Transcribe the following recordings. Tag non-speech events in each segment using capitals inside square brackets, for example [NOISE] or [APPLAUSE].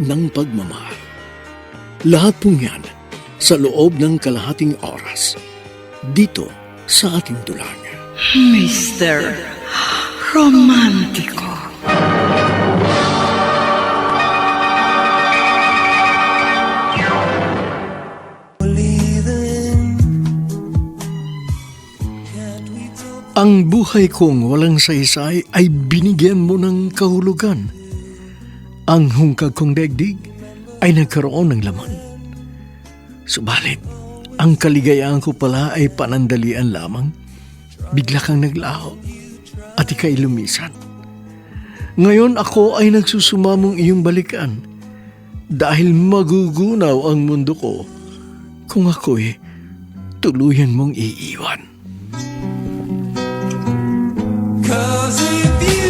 ng pagmamahal. Lahat pong yan sa loob ng kalahating oras dito sa ating dulang. Mr. Romantico. Ang buhay kong walang saysay ay binigyan mo ng kahulugan. Ang hungkag kong daigdig ay nagkaroon ng laman. Subalit, ang kaligayahan ko pala ay panandalian lamang. Bigla kang naglaho at ikay lumisan. Ngayon ako ay nagsusumamong iyong balikan dahil magugunaw ang mundo ko kung ako'y tuluyan mong iiwan. Cause if you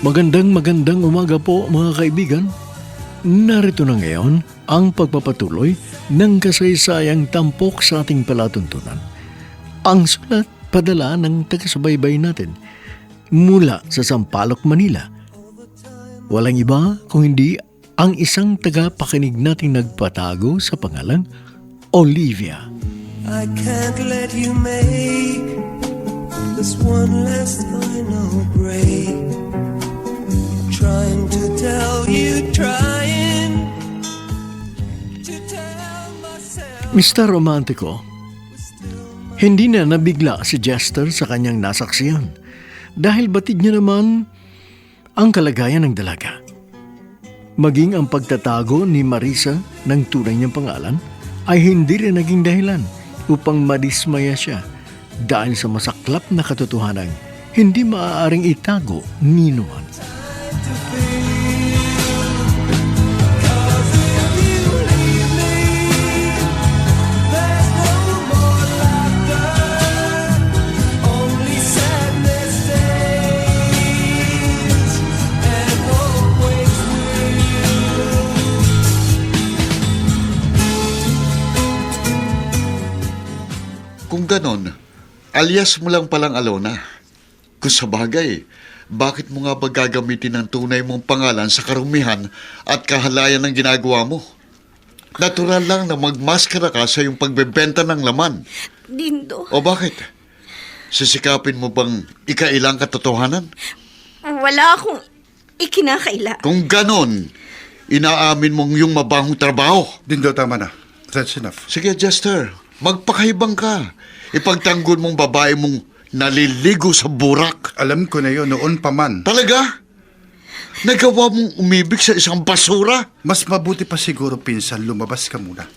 Magandang magandang umaga po mga kaibigan. Narito na ngayon ang pagpapatuloy ng kasaysayang tampok sa ating palatuntunan. Ang sulat padala ng tagasabay natin mula sa Sampaloc, Manila. Walang iba kung hindi ang isang tagapakinig nating nagpatago sa pangalang Olivia. I can't let you make this one last final break. Trying to tell you, trying to tell myself. Mr. Romantico, hindi na nabigla si Jester sa kanyang nasaksiyan dahil batid niya naman ang kalagayan ng dalaga. Maging ang pagtatago ni Marisa ng tunay niyang pangalan ay hindi rin naging dahilan upang madismaya siya dahil sa masaklap na katotohanan hindi maaaring itago ni Nuan. Kung ganon, alias mo lang palang Alona. Kung sa bagay, bakit mo nga ba gagamitin ang tunay mong pangalan sa karumihan at kahalayan ng ginagawa mo? Natural lang na magmaskara ka sa iyong pagbebenta ng laman. Dindo, O bakit? Sisikapin mo bang ikailang katotohanan? wala akong ikinakaila. Kung ganon, inaamin mong yung mabahong trabaho. Dindo, tama na. That's enough. Sige, Jester, magpakaibang ka. Ipagtanggol mong babae mong naliligo sa burak. Alam ko na yon noon pa man. Talaga? Nagawa mong umibig sa isang basura? Mas mabuti pa siguro, pinsan, lumabas ka muna.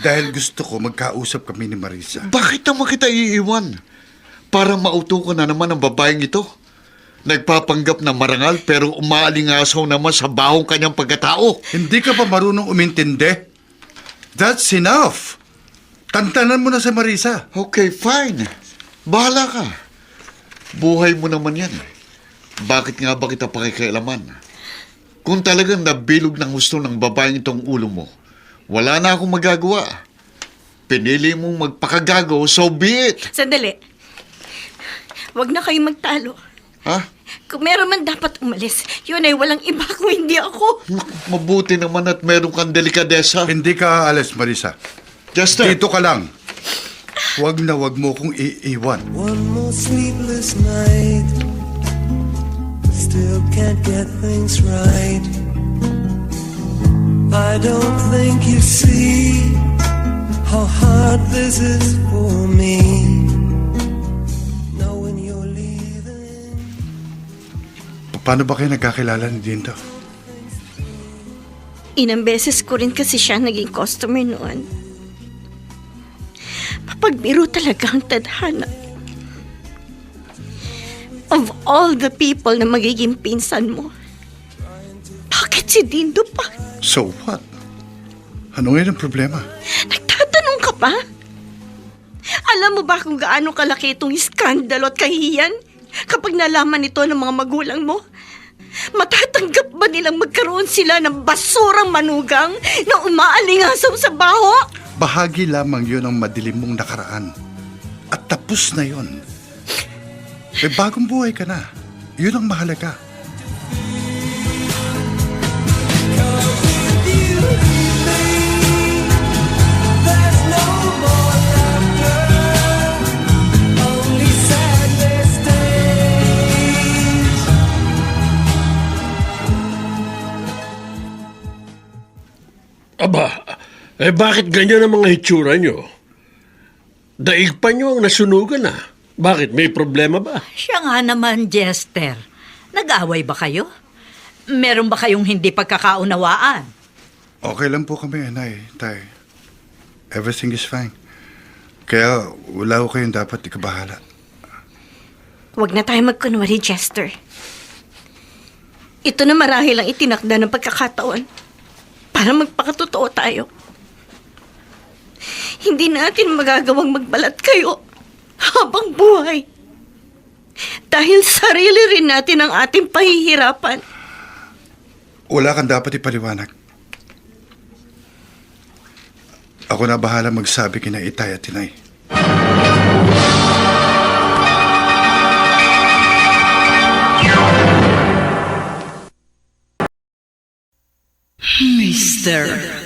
Dahil gusto ko magkausap kami ni Marisa. Bakit naman kita iiwan? Para mauto ko na naman ang babaeng ito. Nagpapanggap na marangal pero umaalingasaw naman sa bahong kanyang pagkatao. Hindi ka pa marunong umintindi? That's enough! Tantanan mo na si Marisa. Okay, fine. Bahala ka. Buhay mo naman yan. Bakit nga ba kita pakikialaman? Kung talagang nabilog ng gusto ng babaeng itong ulo mo, wala na akong magagawa. Pinili mong magpakagago, so be it. Sandali. Huwag na kayong magtalo. Ha? Kung meron man dapat umalis, yun ay walang iba kung hindi ako. Mabuti naman at meron kang delikadesa. Hindi ka aalis, Marisa. Chester, Dito ka lang. Huwag na huwag mo kong iiwan. One more sleepless night. Still can't get things right. I don't think you see how hard this is for me. Knowing you're leaving. Pa- Paano ba kayo nagkakilala ni Dinto? Inang beses ko rin kasi siya naging customer noon. Papagbiro talaga ang tadhana. Of all the people na magiging pinsan mo, bakit si Dindo pa? So what? Ano ngayon ang problema? Nagtatanong ka pa? Alam mo ba kung gaano kalaki itong iskandalo at kahihiyan kapag nalaman ito ng mga magulang mo? Matatanggap ba nilang magkaroon sila ng basurang manugang na umaalingasaw sa baho? Bahagi lamang yun ang madilim mong nakaraan. At tapos na yun. May bagong buhay ka na. Yun ang mahalaga. Aba, eh bakit ganyan ang mga hitsura nyo? Daig pa nyo ang nasunugan ah. Bakit? May problema ba? Siya nga naman, Jester. Nag-away ba kayo? Meron ba kayong hindi pagkakaunawaan? Okay lang po kami, Nay, Tay. Everything is fine. Kaya wala ko kayong dapat ikabahala. Huwag na tayo magkunwari, Chester. Ito na marahil ang itinakda ng pagkakataon para magpakatotoo tayo. Hindi natin magagawang magbalat kayo habang buhay. Dahil sarili rin natin ang ating pahihirapan. Wala kang dapat ipaliwanag. Ako na bahala magsabi kina Itay at Tinay. Mr.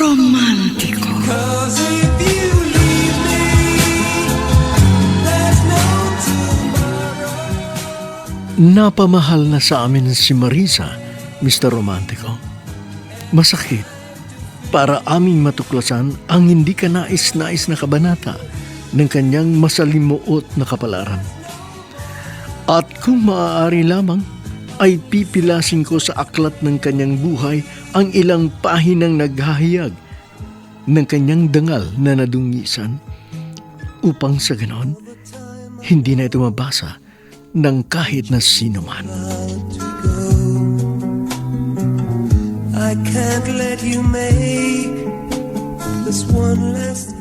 Tomorrow. Napamahal na sa amin si Marisa, Mr. Romantico. Masakit para aming matuklasan ang hindi ka nais-nais na kabanata ng kanyang masalimuot na kapalaran. At kung maaari lamang, ay pipilasin ko sa aklat ng kanyang buhay ang ilang pahinang naghahayag ng kanyang dangal na nadungisan upang sa ganon, hindi na ito mabasa ng kahit na sino man. I can't let you make this one last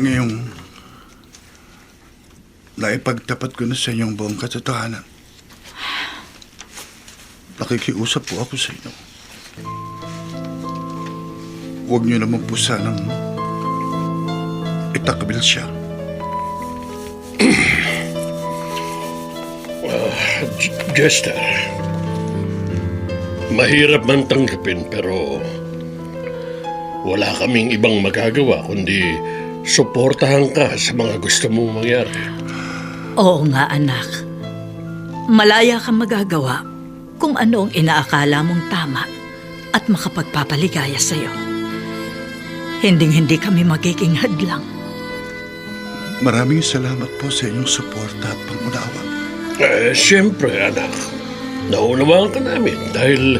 Ngayong naipagtapat ko na sa inyong buong katotohanan. Nakikiusap po ako sa inyo. Huwag niyo naman po sanang itakbil siya. [CLEARS THROAT] J- Jester, mahirap man tanggapin pero wala kaming ibang magagawa kundi suportahan ka sa mga gusto mong mangyari. Oo nga, anak. Malaya kang magagawa kung ano ang inaakala mong tama at makapagpapaligaya sa'yo. Hinding-hindi kami magiging hadlang. Maraming salamat po sa inyong suporta at pangunawa. Eh, siyempre, anak. Naunawaan ka namin dahil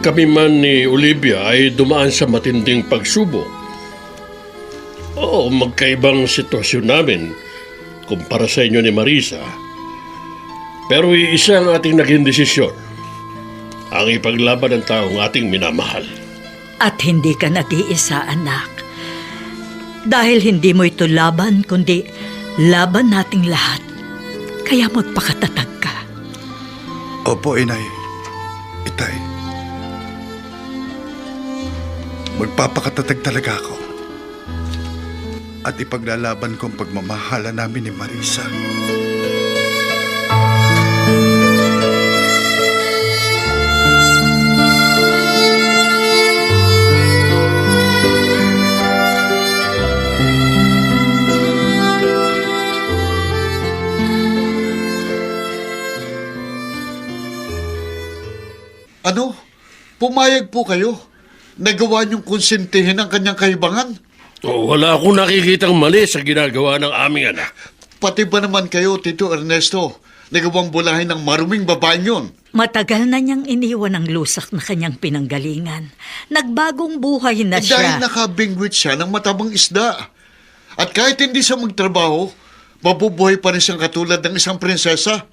kami man ni Olivia ay dumaan sa matinding pagsubok. Oo, magkaibang sitwasyon namin kumpara sa inyo ni Marisa. Pero iisa ang ating naging desisyon. Ang ipaglaban ng taong ating minamahal. At hindi ka nag-iisa, anak. Dahil hindi mo ito laban, kundi laban nating lahat. Kaya magpakatatag ka. Opo, inay. Itay. Magpapakatatag talaga ako. At ipaglalaban ko ang pagmamahala namin ni Marisa. Pumayag po kayo? Nagawa niyong konsentihin ang kanyang kahibangan? Oh, wala akong nakikitang mali sa ginagawa ng aming anak. Pati ba naman kayo, Tito Ernesto, nagawang bulahin ng maruming babaeng yun? Matagal na niyang iniwan ang lusak na kanyang pinanggalingan. Nagbagong buhay na Eh, dahil siya. nakabingwit siya ng matabang isda. At kahit hindi siya magtrabaho, mabubuhay pa rin siyang katulad ng isang prinsesa.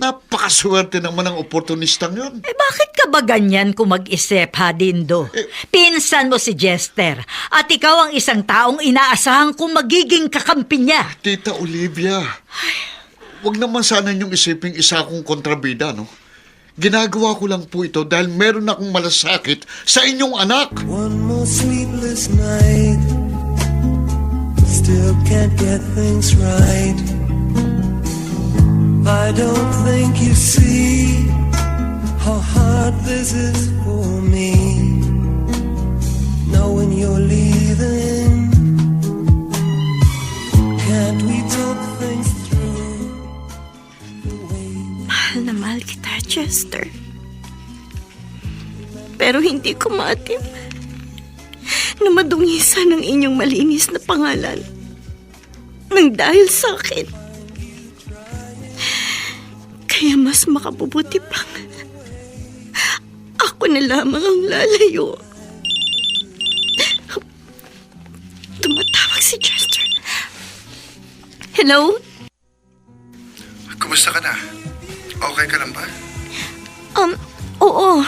Napakaswerte naman ang oportunistang yun. Eh bakit ka ba ganyan kung mag-isip, ha, Dindo? Pinsan mo si Jester at ikaw ang isang taong inaasahan kung magiging kakampi niya. Tita Olivia, wag naman sana niyong isiping isa akong kontrabida, no? Ginagawa ko lang po ito dahil meron akong malasakit sa inyong anak. One more sleepless night. Still can't get things right. I don't think you see how hard this is for me. Knowing you're leaving. Can't we talk things through? Mahal na mahal Chester. Pero hindi ko maatim na madungisan ang inyong malinis na pangalan nang dahil sa akin. Kaya mas makabubuti pang ako na lamang ang lalayo. Tumatawag si Chester. Hello? Kumusta ka na? Okay ka lang ba? Um, oo.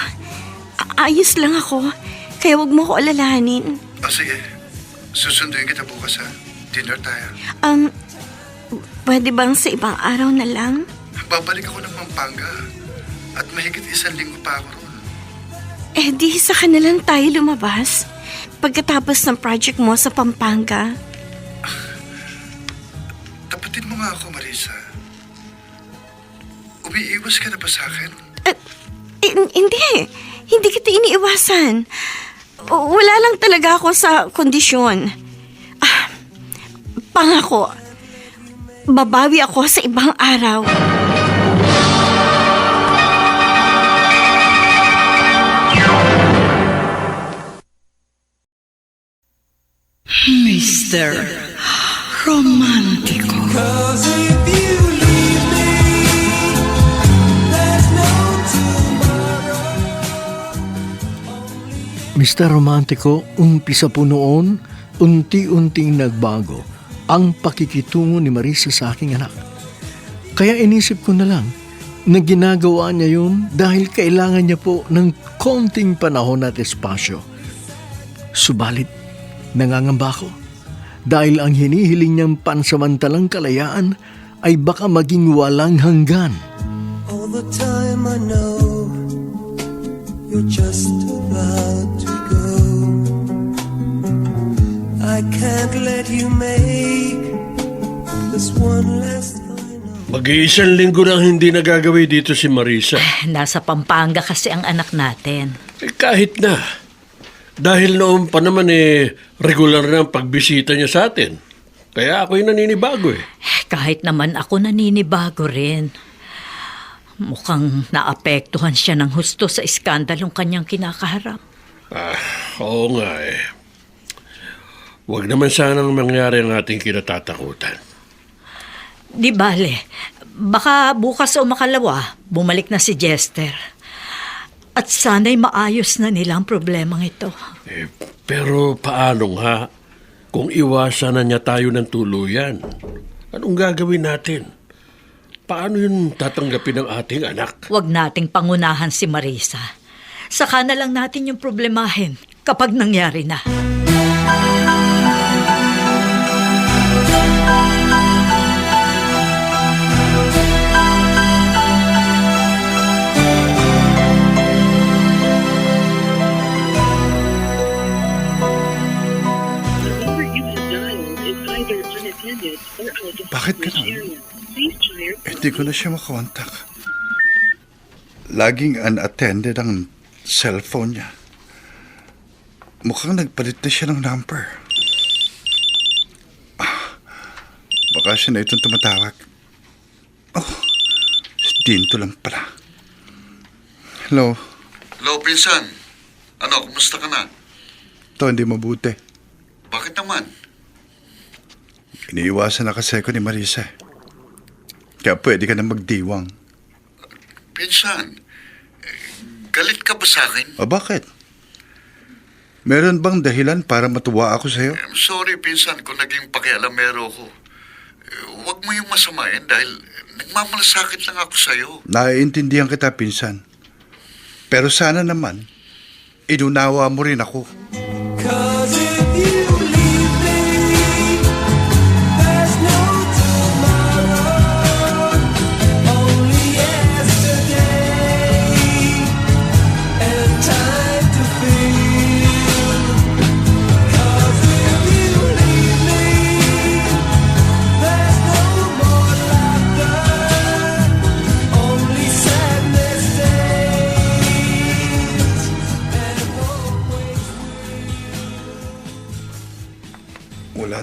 A- ayos lang ako. Kaya wag mo ko alalahanin. O sige, susunduin kita bukas ha. Dinner tayo. Um, pwede bang sa ibang araw na lang? Babalik ako ng Pampanga. At mahigit isang linggo pa ako ron. Eh di sa na lang tayo lumabas. Pagkatapos ng project mo sa Pampanga. Tapatin mo nga ako, Marisa. Umiiwas ka na ba sa akin? Hin- hindi. Hindi kita iniiwasan. O- Wala lang talaga ako sa kondisyon. Ah, pangako. Babawi ako sa ibang araw. No tomorrow. Mr. Romantico, umpisa po noon, unti-unting nagbago ang pakikitungo ni Marisa sa aking anak. Kaya inisip ko na lang na ginagawa niya yun dahil kailangan niya po ng konting panahon at espasyo. Subalit, nangangamba ko dahil ang hinihiling niyang pansamantalang kalayaan ay baka maging walang hanggan. All the time I know you're just about to go. I can't let you make this one last. Mag-iisang linggo nang hindi nagagawi dito si Marisa. Nasa Pampanga kasi ang anak natin. Eh, kahit na. Dahil noon pa naman eh, regular na ang pagbisita niya sa atin. Kaya ako'y naninibago eh. Kahit naman ako naninibago rin. Mukhang naapektuhan siya ng husto sa iskandalong kanyang kinakaharap. Ah, oo nga eh. Huwag naman sanang mangyari ang ating kinatatakutan. Di bale, baka bukas o makalawa, bumalik na si Jester. At sana'y maayos na nila ang problemang ito. Eh, pero paano nga kung iwasan na niya tayo ng tuluyan? Anong gagawin natin? Paano yun tatanggapin ng ating anak? Huwag nating pangunahan si Marisa. Saka na lang natin yung problemahin kapag nangyari na. Bakit ganun? Hindi ko na siya makontak. Laging unattended ang cellphone niya. Mukhang nagpalit na siya ng number. Ah, baka siya na itong tumatawag. Oh, si Dinto lang pala. Hello, Hello, pinsan. Ano, kumusta ka na? Ito, hindi mabuti. Bakit naman? Iniiwasan na kasi ako ni Marisa. Kaya pwede ka na magdiwang. Pinsan, eh, galit ka ba sa akin? O bakit? Meron bang dahilan para matuwa ako sa'yo? I'm sorry, pinsan, kung naging pakialamero ko. Eh, Huwag mo yung masamain dahil nagmamalasakit lang ako sa'yo. Naiintindihan kita, pinsan. Pero sana naman, inunawa mo rin ako. Cause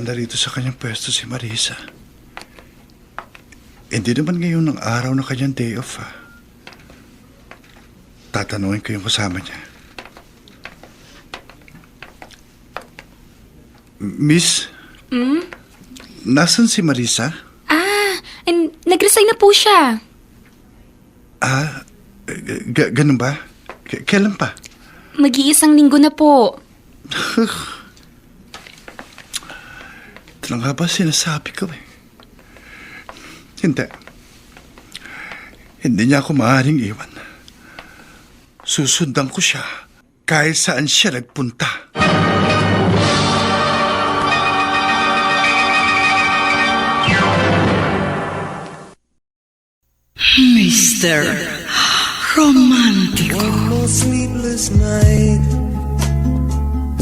Na rito sa kanyang pwesto si Marisa. Hindi naman ngayon ang araw ng kanyang day off, ha? Tatanungin ko yung kasama niya. Miss? Nasaan si Marisa? Ah, and nag-resign na po siya. Ah, g- ganun ba? K- kailan pa? Mag-iisang linggo na po. [LAUGHS] Lang nga ba sinasabi ko eh. Hindi. Hindi niya ako maaaring iwan. Susundan ko siya kahit saan siya nagpunta. Mr. Romantico. One more sleepless night.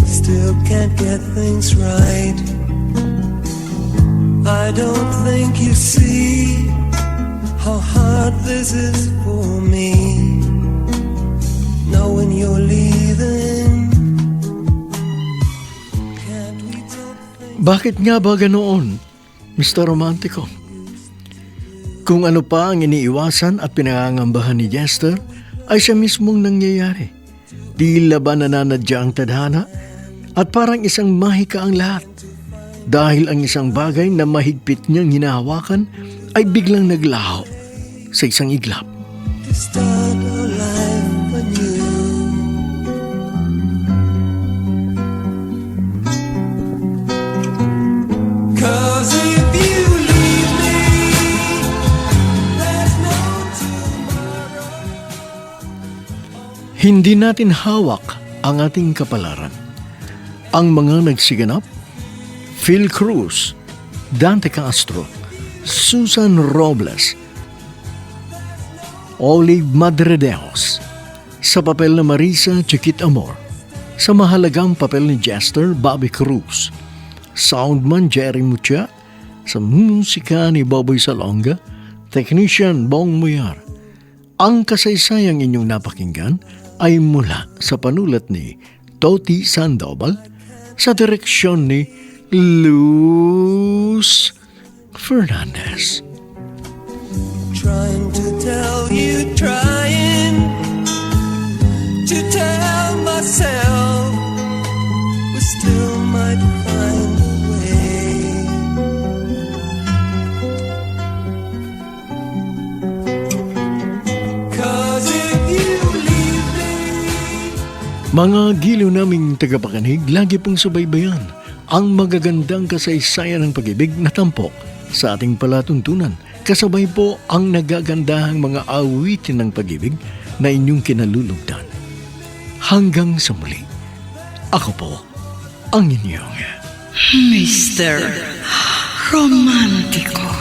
Still can't get things right. I don't think you see how hard this is for me. Knowing you're leaving. Can't we talk Bakit nga ba ganoon, Mr. Romantico? Kung ano pa ang iniiwasan at pinangangambahan ni Jester, ay siya mismong nangyayari. Tila ba nananadya ang tadhana at parang isang mahika ang lahat. Dahil ang isang bagay na mahigpit niyang hinahawakan ay biglang naglaho sa isang iglap. Hindi natin hawak ang ating kapalaran. Ang mga nagsiganap, Phil Cruz, Dante Castro, Susan Robles, Olive Madredeos, sa papel na Marisa Chiquit Amor, sa mahalagang papel ni Jester Bobby Cruz, soundman Jerry Mucha, sa musika ni Boboy Salonga, technician Bong Muyar, ang kasaysayang inyong napakinggan ay mula sa panulat ni Toti Sandoval sa direksyon ni Luz Fernandez. Trying to tell you, trying to tell myself we still might find a way. Cause if you leave me, Mga giliw naming tagapakinig, lagi pong subaybayan ang magagandang kasaysayan ng pag-ibig na tampok sa ating palatuntunan. Kasabay po ang nagagandahang mga awitin ng pag-ibig na inyong kinalulugdan. Hanggang sa muli, ako po ang inyong Mr. Romantico.